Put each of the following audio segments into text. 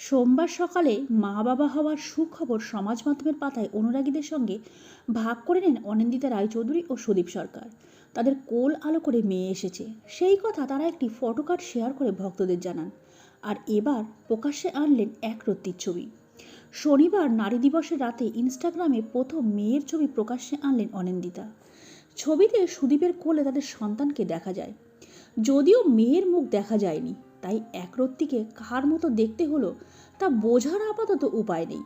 সোমবার সকালে মা বাবা হওয়ার সুখবর সমাজ মাধ্যমের পাতায় অনুরাগীদের সঙ্গে ভাগ করে নেন অনিন্দিতা রায়চৌধুরী ও সুদীপ সরকার। তাদের কোল আলো করে মেয়ে এসেছে। সেই কথা তারা একটি ফটোকার্ড শেয়ার করে ভক্তদের জানান। আর এবার প্রকাশ্যে আনলেন এক রত্তির ছবি। শনিবার নারী দিবসের রাতে ইনস্টাগ্রামে প্রথম মেয়ের ছবি প্রকাশ্যে আনলেন অনিন্দিতা। ছবিতে সুদীপের কোলে তাদের সন্তানকে দেখা যায়। যদিও মেয়ের মুখ দেখা যায়নি। তাই একরত্তিকে কার মতো দেখতে হলো, তা বোঝার আপাতত উপায় নেই।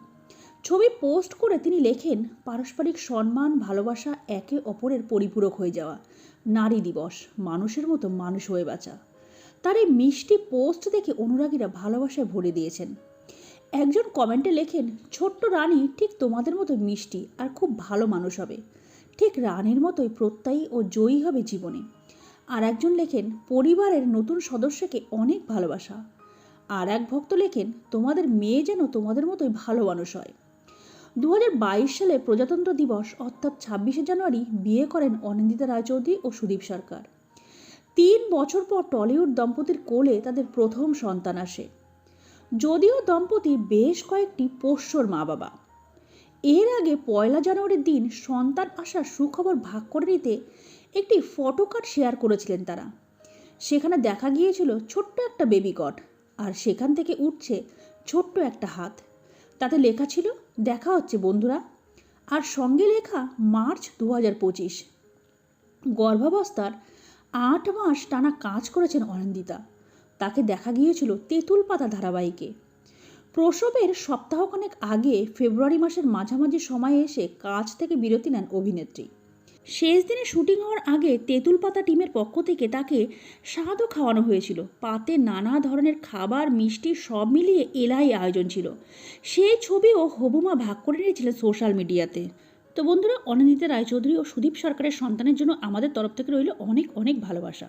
ছবি পোস্ট করে তিনি লেখেন, পারস্পরিক সম্মান, ভালোবাসা একে অপরের পরিপূরক হয়ে যাওয়া। নারী দিবস, মানুষের মতো মানুষ হয়ে বাঁচা। তার এই মিষ্টি পোস্ট দেখে অনুরাগীরা ভালোবাসায় ভরে দিয়েছেন। একজন কমেন্টে লেখেন, ছোট্ট রানী ঠিক তোমাদের মতো মিষ্টি আর খুব ভালো মানুষ হবে। ঠিক রানীর মতোই প্রত্যয়ী ও জয়ী হবে জীবনে। আর একজন লেখেন, পরিবারের নতুন সদস্যকে অনেক ভালোবাসা। আর এক ভক্ত লেখেন, তোমাদের মেয়ে যেন তোমাদের মতোই ভালো মানুষ হয়। দু হাজার বাইশ সালে প্রজাতন্ত্র দিবস, অর্থাৎ ছাব্বিশে জানুয়ারি, বিয়ে করেন অনিন্দিতা রায়চৌধুরী ও সুদীপ সরকার। তিন বছর পর টলিউড দম্পতির কোলে তাদের প্রথম সন্তান আসে। যদিও দম্পতি বেশ কয়েকটি পোষ্যর মা বাবা এর আগে পয়লা জানুয়ারির দিন সন্তান আসার সুখবর ভাগ করে নিতে একটি ফটো কার্ড শেয়ার করেছিলেন তারা। সেখানে দেখা গিয়েছিল ছোট্ট একটা বেবি কট আর সেখান থেকে উঠছে ছোট্ট একটা হাত। তাতে লেখা ছিল, দেখা হচ্ছে বন্ধুরা। আর সঙ্গে লেখা, মার্চ দু হাজার পঁচিশ। গর্ভাবস্থার আট মাস টানা কাজ করেছেন অনিন্দিতা। তাকে দেখা গিয়েছিল তেঁতুল পাতা ধারাবাহিকে। প্রসবের সপ্তাহখানেক আগে ফেব্রুয়ারি মাসের মাঝামাঝি সময়ে এসে কাজ থেকে বিরতি নেন অভিনেত্রী। শেষ দিনে শুটিং হওয়ার আগে তেঁতুল পাতা টিমের পক্ষ থেকে তাকে স্বাদও খাওয়ানো হয়েছিল। পাতে নানা ধরনের খাবার, মিষ্টি সব মিলিয়ে এলাই আয়োজন ছিল। সেই ছবিও হবুমা ভাগ করে নিয়েছিলেন সোশ্যাল মিডিয়াতে। তো বন্ধুরা, অনিন্দিতা রায়চৌধুরী ও সুদীপ সরকারের সন্তানের জন্য আমাদের তরফ থেকে রইল অনেক অনেক ভালোবাসা।